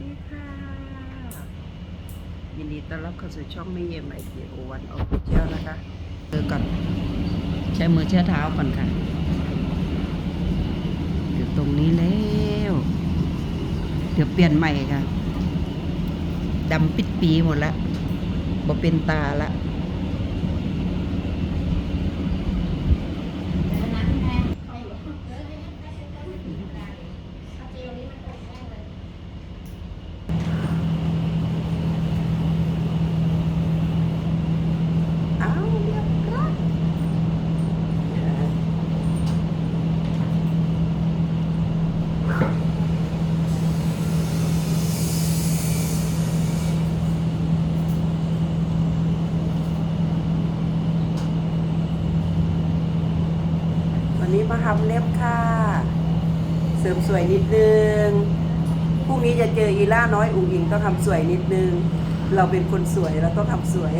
ดีค่ะ ยินดีต้อนรับเข้าสู่ช่องไม่เยี่ยมไอเดียโอวันออฟฟิเชียลนะคะเจอก่อน ใช้มือเช็ดเท้าก่อนค่ะ อยู่ตรงนี้แล้ว เดี๋ยวเปลี่ยนใหม่ค่ะ ดำปิดปีหมดแล้วบ่เป็นตาละ เอาเรียบร้อยวันนี้มา ทำเล็บค่ะ เสริมสวยนิดนึงพรุ่งนี้จะเจออีล่าน้อยอุ๋งอิงต้องทำสวยนิดนึง เราเป็นคนสวยเราต้องทำสวย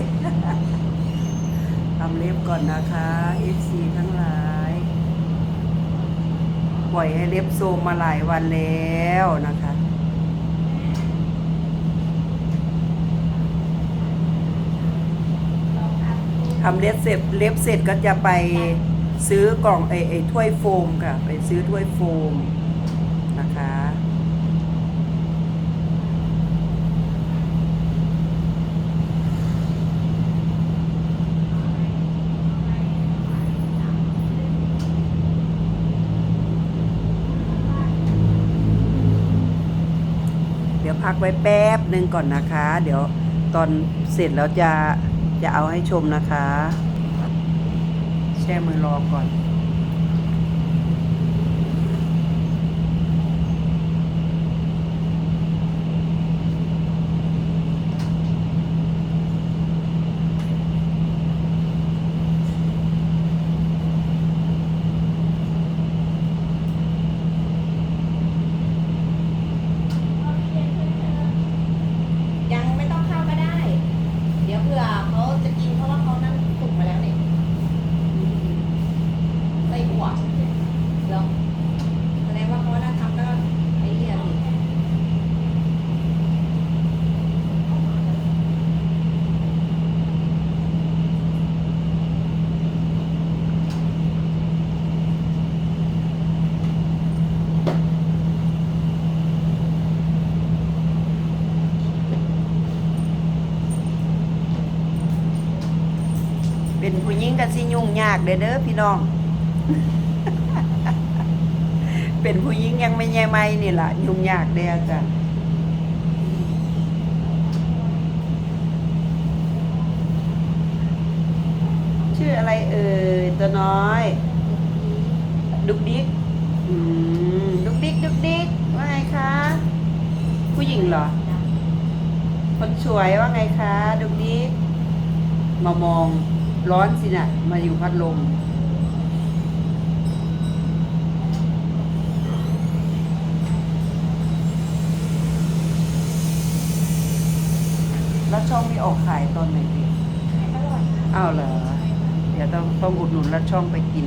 ทำเล็บก่อนนะคะ FC ทั้งหลาย ปล่อยให้เล็บโซมมาหลายวันแล้วนะคะทำเล็บเสร็จเล็บเสร็จก็จะไป ซื้อกล่องไอไอถ้วยโฟมค่ะ ไปซื้อถ้วยโฟมนะคะเดี๋ยวพักไว้แป๊บหนึ่งก่อนนะคะ เดี๋ยวตอนเสร็จแล้วจะจะเอาให้ชมนะคะ แช่มือรอก่อน ยังไม่ต้องเข้าก็ได้ เดี๋ยวเผื่อเขาจะกินเพราะว่าเขานั่นสุกมาแล้วเนี่ยไส้อั่วแล้วแสดงว่าเขาน่าทำก็ไอ้เหี้ยสิ เป็นผู้หญิงกันสิยุ่งยากเด้อเด้อพี่น้อง เป็นผู้หญิงยังไม่แย่ไม่นี่ล่ะ ยุ่งยากเด้อจ้ะชื่ออะไรเอ่ยตัวน้อย ดุกดิกดุกดิกดุกดิกว่าไงคะ ผู้หญิงเหรอ คนสวยว่าไงคะ ดุกดิกมามอง ร้อนสินะมาอยู่พัดลมแล้วช่องมีออกขายตอนไหนดีอร่อยนะอ้าวเหรอ เดี๋ยวต้องต้องอุดหนุนแล้วช่องไปกิน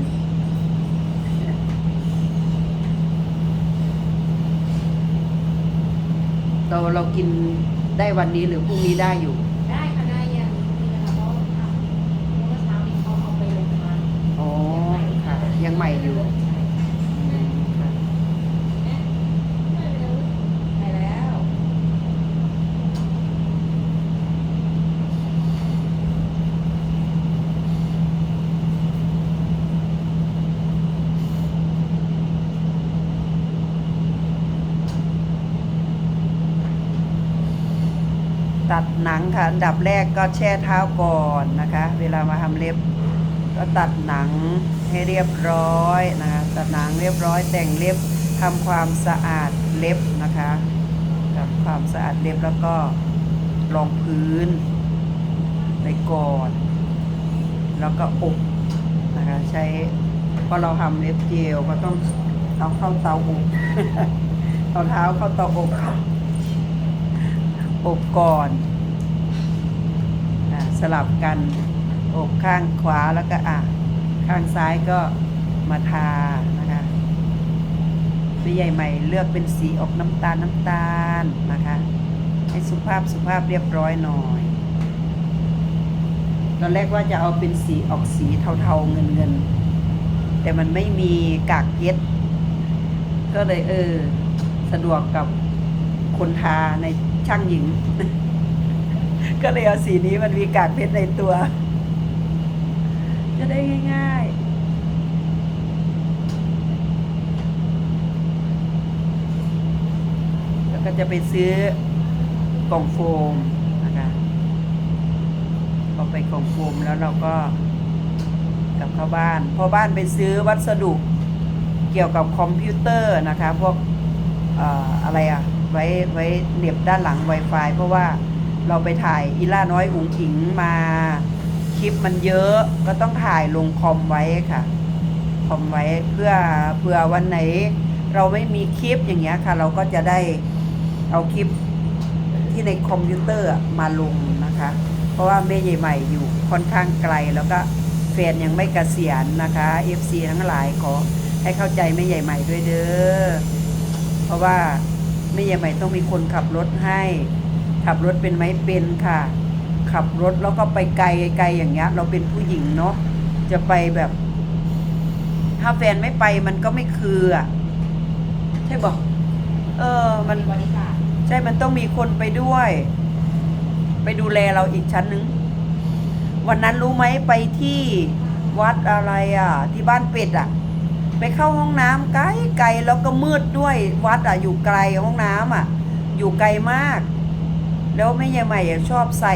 เราเรากินได้วันนี้หรือพรุ่งนี้ได้อยู่ ได้ค่ะได้ยังนี่นะคะเพราะทำเมื่อเช้านี้เขาเอาไปลงมา อ๋อ ค่ะ ยัง ใหม่อยู่ตัดหนังค่ะ อันดับแรกก็แช่เท้าก่อนนะคะ เวลามาทำเล็บ ก็ตัดหนังให้เรียบร้อยนะคะตัดหนังเรียบร้อยแต่งเล็บทำความสะอาดเล็บนะคะทำความสะอาดเล็บแล้วก็รองพื้นไปก่อน แล้วก็อบนะคะใช้พอเราทำเล็บเจลก็ต้องเอาเข้าเตาอบเอาเท้าเข้าเตาอบค่ะอบก่อนสลับกัน อบข้างขวาแล้วก็อะข้างซ้ายก็มาทานะคะเพี่ใหญ่ใหม่เลือกเป็นสีออกน้ำตาลน้ำตาลนะคะ ให้สุภาพสุภาพเรียบร้อยหน่อยตอนแรกว่าจะเอาเป็นสีออกสีเทาๆเงินเงินๆแต่มันไม่มีกากเพชรก็เลยเออ สะดวกกับคนทาในช่างหญิง ก็เลยเอาสีนี้มันมีกากเพชรในตัว จะได้ง่ายๆ แล้วก็จะไปซื้อกล่องโฟมนะคะพอไปกล่องโฟมแล้วเราก็กลับเข้าบ้าน พอบ้านไปซื้อวัสดุเกี่ยวกับคอมพิวเตอร์นะคะพวกเอ่ออะไรอะไว้ไว้เหน็บด้านหลัง Wi-Fi เพราะว่าเราไปถ่ายอีล่าน้อยอุ๋งอิงมา คลิปมันเยอะก็ต้องถ่ายลงคอมไว้ค่ะ คอมไว้เพื่อเพื่อวันไหน เราไม่มีคลิปอย่างเงี้ยค่ะ เราก็จะได้เอาคลิปที่ในคอมพิวเตอร์มาลงนะคะ เพราะว่าแม่ใหญ่ใหม่อยู่ค่อนข้างไกลแล้วก็แฟนยังไม่เกษียณนะคะ FC ทั้งหลายขอให้เข้าใจแม่ใหญ่ใหม่ด้วยเด้อเพราะว่าแม่ใหญ่ใหม่ต้องมีคนขับรถให้ ขับรถเป็นไหมเป็นค่ะ ขับรถแล้วก็ไปไกลไกลอย่างเงี้ย เราเป็นผู้หญิงเนาะจะไปแบบ ถ้าแฟนไม่ไปมันก็ไม่คืออะใช่บอกเออ มันบริการใช่มันต้องมีคนไปด้วย ไปดูแลเราอีกชั้นหนึ่งวันนั้นรู้ไหมไปที่วัดอะไรอะ ที่บ้านเป็ดอะ ไปเข้าห้องน้ำไกลไกลแล้วก็มืดด้วยวัดอะ อยู่ไกลห้องน้ำอะ อยู่ไกลมาก แล้วแม่ยายใหม่ชอบใส่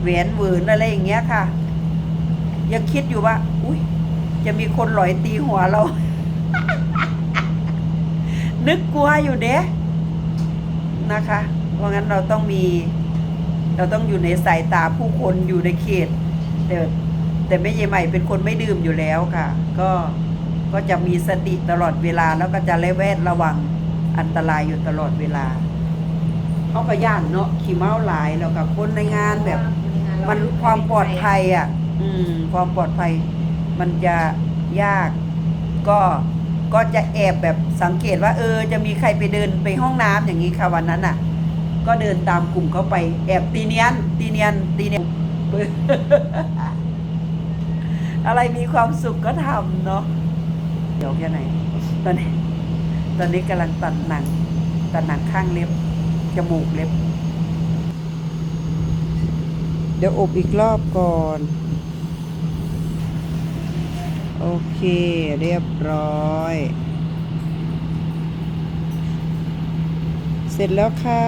แหวนหวืนอะไรอย่างเงี้ยค่ะ ยังคิดอยู่ว่า อุ้ยจะมีคนหลอยตีหัวเรา นึกกลัวอยู่เด้นะคะเพราะงั้นเราต้องมี เราต้องอยู่ในสายตาผู้คนอยู่ในเขตแต่แต่แม่ยายใหม่เป็นคนไม่ดื่มอยู่แล้วค่ะ ก็ก็จะมีสติตลอดเวลาแล้วก็จะระแวดระวังอันตรายอยู่ตลอดเวลา เขาก็ย่านเนาะขี่เมาหลายแล้วกับคนในงานแบบ มันความปลอดภัยอะ อืม ความปลอดภัย มันจะยาก ก็ก็จะแอบแบบสังเกตว่า เออ จะมีใครไปเดินไปห้องน้ำอย่างนี้ค่ะวันนั้นอะ ก็เดินตามกลุ่มเขาไป แอบตีเนียน ตีเนียน ตีเนียนอะไรมีความสุขก็ทำเนาะเดี๋ยวแค่ไหน ตอนนี้ ตอนนี้กำลังตัดหนัง ตัดหนังข้างเล็บ จมูกเล็บ เดี๋ยวอบอีกรอบก่อน โอเคเรียบร้อย เสร็จแล้วค่ะ